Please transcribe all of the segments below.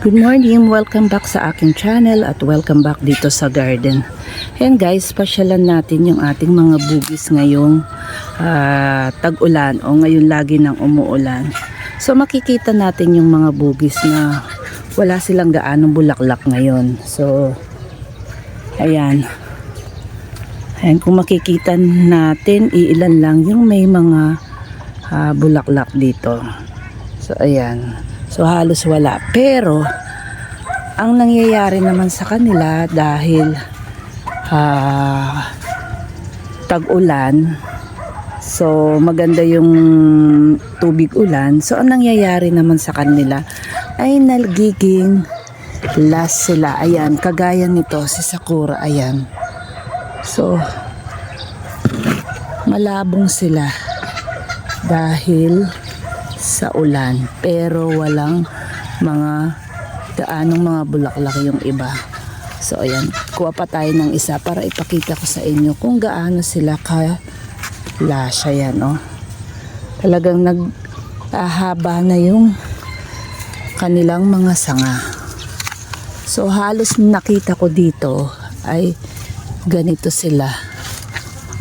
Good morning! Welcome back sa aking channel at welcome back dito sa garden. Ayan guys, pasyalan natin yung ating mga bugis ngayong ah, tag-ulan o ngayon lagi nang umuulan. So makikita natin yung mga bugis na wala silang gaanong bulaklak ngayon. So, ayan. Ayan, kung makikita natin, iilan lang yung may mga ah, bulaklak dito. So, ayan. So, halos wala. Pero, ang nangyayari naman sa kanila dahil ah, tag-ulan, so maganda yung tubig ulan, so ang nangyayari naman sa kanila ay nagiging last sila. Ayan, kagaya nito, si Sakura, ayan. So, malabong sila dahil sa ulan pero walang mga gaanong mga bulaklak yung iba. So ayan kuha pa tayo ng isa para ipakita ko sa inyo kung gaano sila ka lasya yan oh. talagang nag ahaba na yung kanilang mga sanga. So halos nakita ko dito ay ganito sila.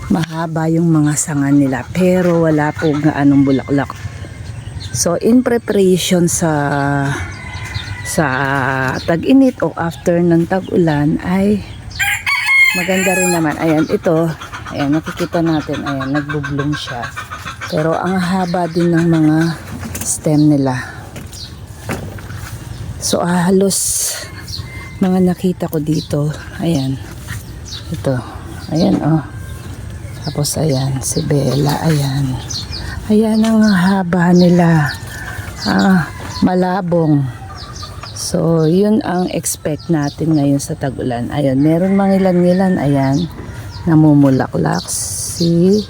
Mahaba yung mga sanga nila pero wala po gaanong bulaklak So in preparation sa sa tag-init o after ng tag-ulan ay maganda rin naman. Ayan, ito, ayan, nakikita natin, ayan, nagbublong siya. Pero ang haba din ng mga stem nila. So halos mga nakita ko dito, ayan, ito, ayan oh. Tapos ayan, si Bella, ayan. Ayan ang haba nila. Ah, malabong. So, yun ang expect natin ngayon sa tag-ulan. Ayun, meron mga ilan-ilan, ayan, namumulaklak. Si,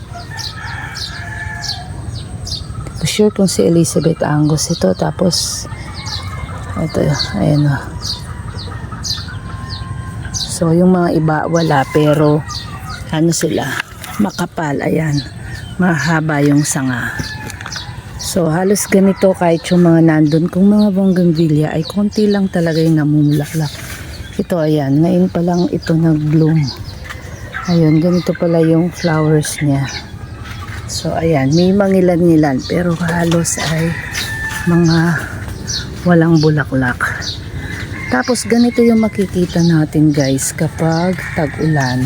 ko sure kung si Elizabeth Angus ito. Tapos, ito, ayan o. So, yung mga iba, wala. Pero, ano sila, makapal, ayan mahaba yung sanga. So halos ganito kahit yung mga nandun kung mga bonggambilya ay konti lang talaga yung namumulaklak. Ito ayan, ngayon pa lang ito nag-bloom. Ayun, ganito pala yung flowers niya. So ayan, may mangilan-ngilan pero halos ay mga walang bulaklak. Tapos ganito yung makikita natin guys kapag tag-ulan.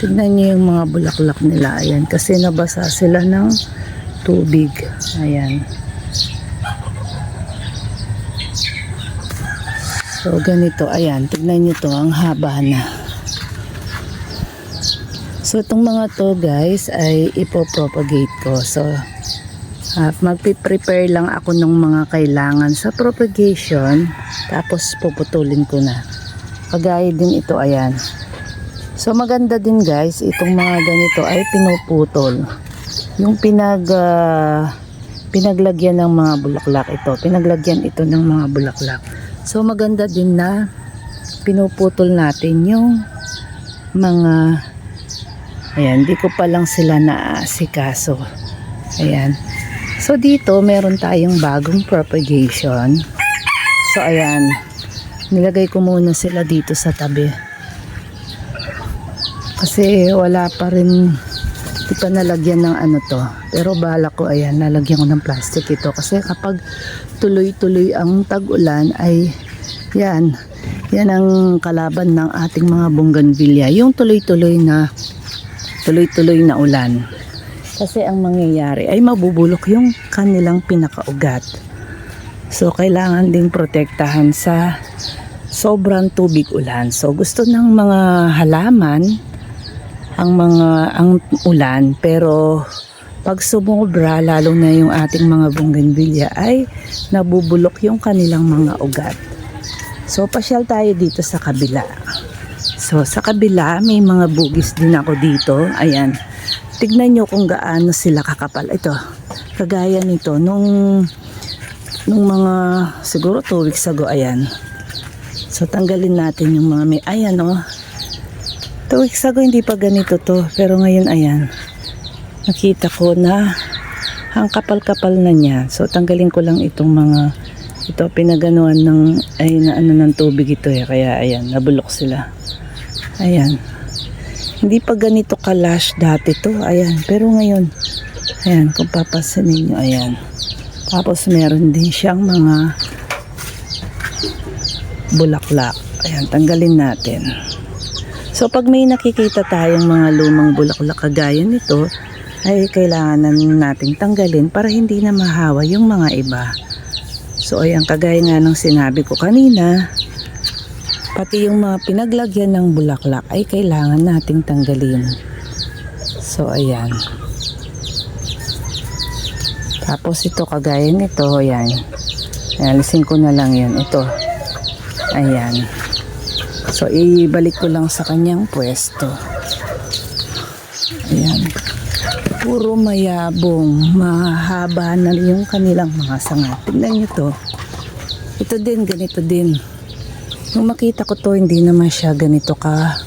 Tignan niyo yung mga bulaklak nila. Ayan. Kasi nabasa sila ng tubig. Ayan. So, ganito. Ayan. Tignan niyo to Ang haba na. So, itong mga to guys ay ipopropagate ko. So, uh, magpiprepare lang ako ng mga kailangan sa propagation. Tapos, puputulin ko na. Kagaya din ito. Ayan. So maganda din guys, itong mga ganito ay pinuputol. Yung pinag uh, pinaglagyan ng mga bulaklak ito, pinaglagyan ito ng mga bulaklak. So maganda din na pinuputol natin yung mga ayan, di ko pa lang sila naasikaso. Ayan. So dito meron tayong bagong propagation. So ayan, nilagay ko muna sila dito sa tabi kasi wala pa rin di pa nalagyan ng ano to. Pero bala ko ayan nalagyan ko ng plastic ito. Kasi kapag tuloy-tuloy ang tag-ulan ay yan yan ang kalaban ng ating mga bongganbilya yung tuloy-tuloy na tuloy-tuloy na ulan. Kasi ang mangyayari ay mabubulok yung kanilang pinakaugat. So kailangan ding protektahan sa sobrang tubig ulan. So gusto ng mga halaman ang mga ang ulan pero pag sumobra lalo na yung ating mga bongganbilya ay nabubulok yung kanilang mga ugat. So pasyal tayo dito sa kabila. So sa kabila may mga bugis din ako dito. Ayan. Tignan nyo kung gaano sila kakapal. Ito. Kagaya nito nung nung mga siguro 2 weeks ago ayan. So tanggalin natin yung mga may ayan oh 2 weeks ago hindi pa ganito to. Pero ngayon ayan. Nakita ko na ang kapal-kapal na niya. So tanggalin ko lang itong mga Ito, pinaganuan ng, ay, na ano ng tubig ito eh. Kaya, ayan, nabulok sila. Ayan. Hindi pa ganito kalash dati to. Ayan. Pero ngayon, ayan, kung papasanin nyo, ayan. Tapos, meron din siyang mga bulaklak. Ayan, tanggalin natin. So, pag may nakikita tayong mga lumang bulaklak kagaya nito, ay kailangan na nating tanggalin para hindi na mahawa yung mga iba. So, ayan, kagaya nga ng sinabi ko kanina, pati yung mga pinaglagyan ng bulaklak ay kailangan nating tanggalin. So, ayan. Tapos ito, kagaya nito, ayan. Alisin ko na lang yan. Ito. Ayan. So, ibalik ko lang sa kanyang pwesto. Ayan. Puro mayabong, mahaba na yung kanilang mga sanga. Tignan nyo to. Ito din, ganito din. Nung makita ko to, hindi naman siya ganito ka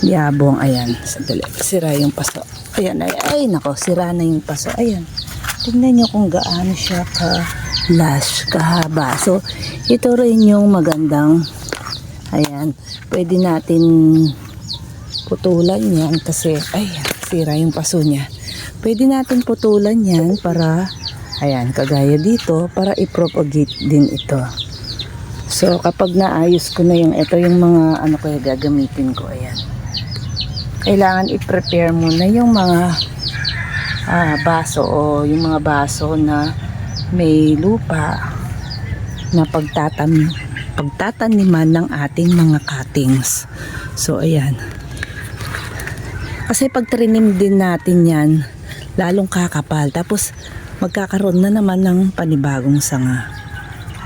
yabong. Ayan, sandali. Sira yung paso. Ayan, ay, ay, nako, sira na yung paso. Ayan. Tingnan nyo kung gaano siya ka lush, kahaba. So, ito rin yung magandang ayan, pwede natin putulan yan kasi, ay, sira yung paso niya. Pwede natin putulan yan para, ayan, kagaya dito, para i-propagate din ito. So, kapag naayos ko na yung, ito yung mga, ano kaya gagamitin ko, ayan. Kailangan i-prepare muna yung mga ah, baso o yung mga baso na may lupa na pagtatam pagtataniman ng ating mga cuttings. So, ayan. Kasi pag trinim din natin yan, lalong kakapal. Tapos, magkakaroon na naman ng panibagong sanga.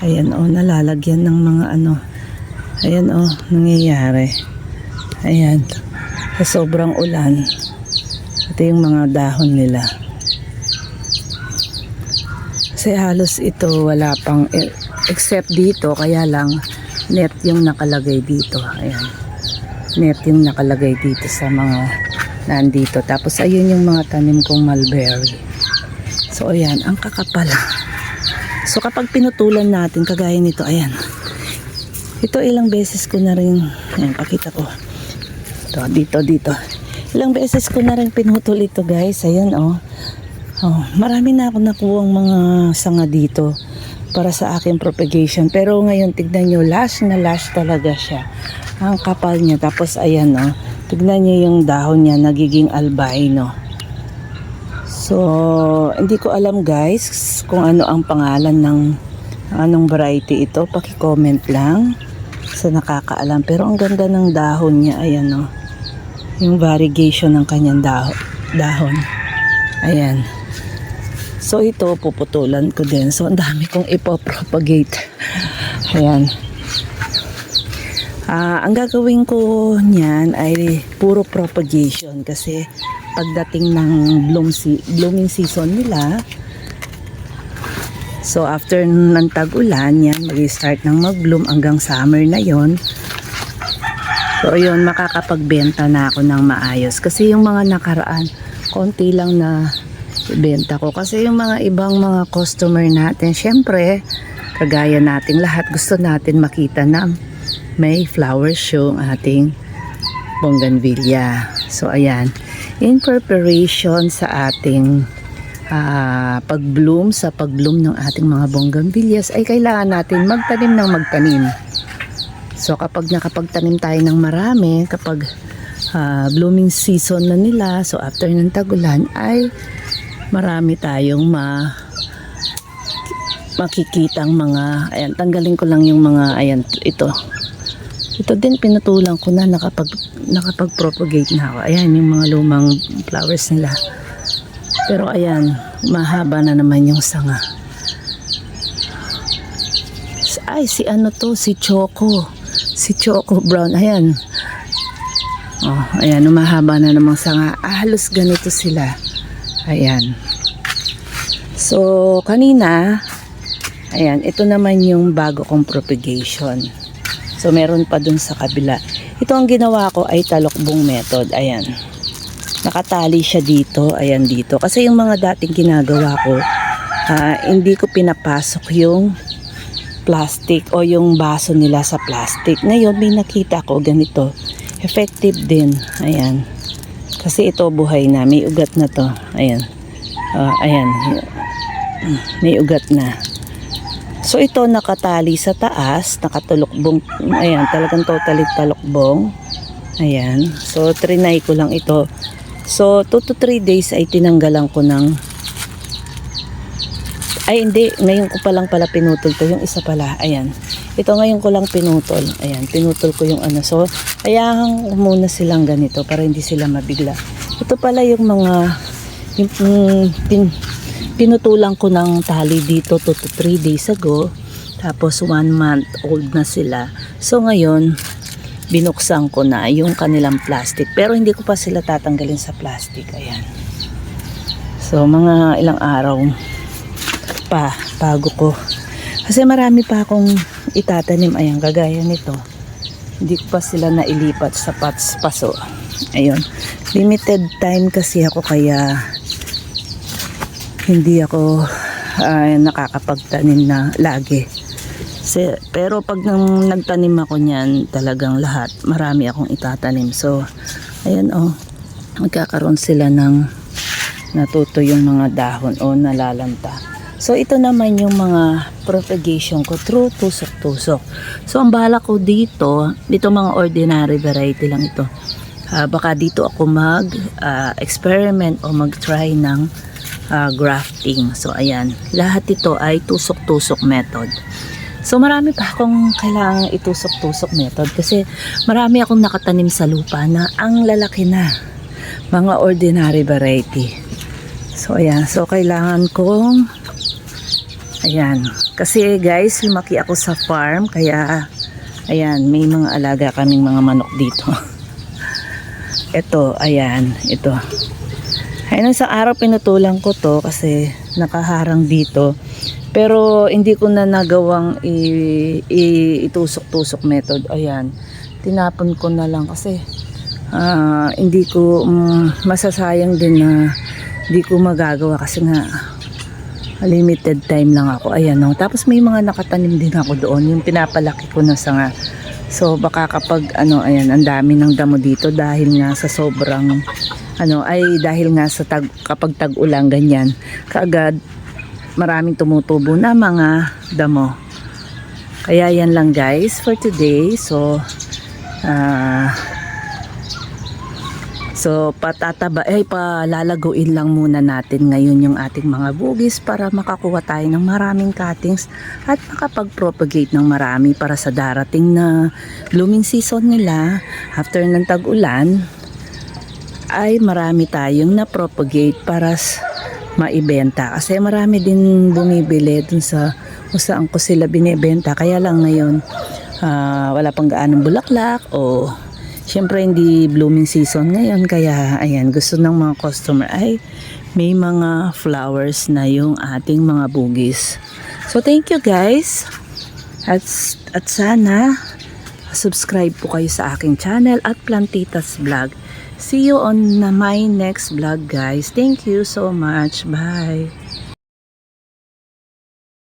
Ayan, oh, nalalagyan ng mga ano. Ayan, oh, nangyayari. Ayan. Sa sobrang ulan, ito yung mga dahon nila. Kasi halos ito wala pang e- except dito kaya lang net yung nakalagay dito. Ayan. Net yung nakalagay dito sa mga nandito. Tapos ayun yung mga tanim kong mulberry. So ayan, ang kakapal. So kapag pinutulan natin kagaya nito, ayan. Ito ilang beses ko na rin, ayan, pakita ko. Ito, dito, dito. Ilang beses ko na rin pinutol ito guys. Ayan oh. Oh, marami na ako nakuwang mga sanga dito para sa aking propagation. Pero ngayon, tignan nyo, lash na lash talaga siya. Ang kapal niya. Tapos, ayan, oh, tignan nyo yung dahon niya, nagiging albino. So, hindi ko alam guys kung ano ang pangalan ng anong variety ito. Paki-comment lang sa nakakaalam. Pero ang ganda ng dahon niya, ayan, oh. Yung variegation ng kanyang daho, dahon. Ayan. So ito puputulan ko din. So ang dami kong ipopropagate. Ayan. Ah, ang gagawin ko niyan ay puro propagation kasi pagdating ng bloom si blooming season nila So after ng tag-ulan yan, mag-start ng mag-bloom hanggang summer na yon. So yun, makakapagbenta na ako ng maayos. Kasi yung mga nakaraan, konti lang na ibenta ko. Kasi yung mga ibang mga customer natin, syempre, kagaya natin lahat, gusto natin makita na may flower show ang ating bougainvillea. So ayan, in preparation sa ating ah, pag-bloom, sa pag-bloom ng ating mga bougainvilleas, ay kailangan natin magtanim ng magtanim. So kapag nakapagtanim tayo ng marami, kapag ah, blooming season na nila, so after ng tagulan ay marami tayong ma makikitang mga ayan tanggalin ko lang yung mga ayan ito. Ito din pinutulan ko na nakapag nakapag-propagate na ako. Ayan yung mga lumang flowers nila. Pero ayan mahaba na naman yung sanga. Ay si ano to? Si Choco. Si Choco Brown ayan. Oh ayan umahaba na namang sanga. Ah, halos ganito sila ayan so kanina ayan ito naman yung bago kong propagation so meron pa dun sa kabila ito ang ginawa ko ay talokbong method ayan nakatali siya dito ayan dito kasi yung mga dating ginagawa ko ah, hindi ko pinapasok yung plastic o yung baso nila sa plastic. Ngayon, may nakita ko ganito. Effective din. Ayan. Kasi ito buhay na. May ugat na to. Ayan. Ah, ayan. May ugat na. So ito nakatali sa taas, nakatulokbong. Ayan, talagang totally talokbong. Ayan. So trinay ko lang ito. So 2 to 3 days ay tinanggalan ko ng ay hindi, ngayon ko pa lang pala pinutol to. Yung isa pala, ayan. Ito ngayon ko lang pinutol. Ayan, pinutol ko yung ano. So, ko muna silang ganito para hindi sila mabigla. Ito pala yung mga yung, mm, pin, pinutulang ko ng tali dito 2 to 3 days ago. Tapos 1 month old na sila. So ngayon, binuksan ko na yung kanilang plastic. Pero hindi ko pa sila tatanggalin sa plastic. Ayan. So mga ilang araw pa bago ko. Kasi marami pa akong itatanim. Ayan, kagaya nito. Hindi pa sila nailipat sa pats paso. Ayun. Limited time kasi ako kaya hindi ako ah, nakakapagtanim na lagi. Kasi, pero pag nang nagtanim ako niyan, talagang lahat, marami akong itatanim. So, ayan oh, magkakaroon sila ng natuto yung mga dahon o nalalanta. So, ito naman yung mga propagation ko through tusok-tusok. So, ang bala ko dito, dito mga ordinary variety lang ito. Ah, baka dito ako mag-experiment o mag-try ng ah, grafting. So, ayan. Lahat ito ay tusok-tusok method. So, marami pa akong kailangang itusok-tusok method kasi marami akong nakatanim sa lupa na ang lalaki na. Mga ordinary variety. So, ayan. So, kailangan kong ayan. Kasi guys, lumaki ako sa farm kaya ayan, may mga alaga kaming mga manok dito. Ito, ayan, ito. Ayun, sa araw pinutulan ko to kasi nakaharang dito. Pero hindi ko na nagawang i- itusok-tusok method. Ayan, tinapon ko na lang kasi ah, hindi ko mm, masasayang din na hindi ko magagawa kasi nga limited time lang ako. Ayan no. Tapos may mga nakatanim din ako doon. Yung pinapalaki ko na sanga. So baka kapag ano ayan ang dami ng damo dito dahil nga sa sobrang ano ay dahil nga sa tag, kapag tag-ulan ganyan kaagad maraming tumutubo na mga damo. Kaya yan lang guys for today. So ah So patataba ay palalaguin lang muna natin ngayon yung ating mga bugis para makakuha tayo ng maraming cuttings at makapag-propagate ng marami para sa darating na blooming season nila. After ng tag-ulan ay marami tayong na-propagate para maibenta. Kasi marami din bumibili dun sa kung saan ko sila binibenta. Kaya lang ngayon ah, wala pang gaanong bulaklak o Siyempre hindi blooming season ngayon kaya ayan gusto ng mga customer ay may mga flowers na yung ating mga bugis. So thank you guys. At, at sana subscribe po kayo sa aking channel at Plantitas Vlog. See you on my next vlog guys. Thank you so much. Bye.